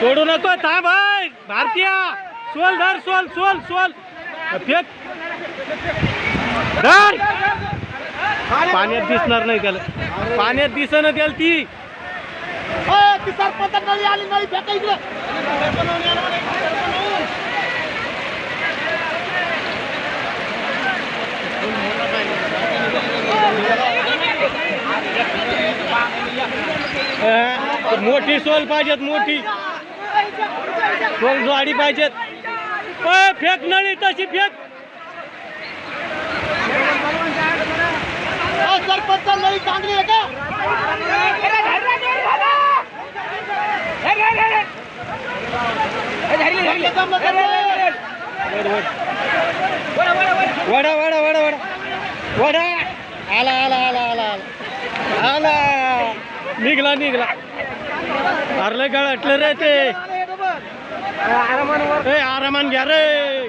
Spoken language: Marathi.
सोडू नको ता भाई भारतीय सोल धर सोल सोल सोल. पाण्यात दिसणार नाही त्याला. पाण्यात दिसना त्याला ती. सरपंच आली नाही भेटा मोठी सोल पाहिजेत मोठी. सोल जाडी पाहिजेत. फेक नळी तशी फेक. सरपंच नळी चांगली आहे का. वडा वडा वडा वडा. वडा. आला आला आला आला आला. आला. निघला निघला. अरलं गळटलं रे ते. आरामान घ्या रे.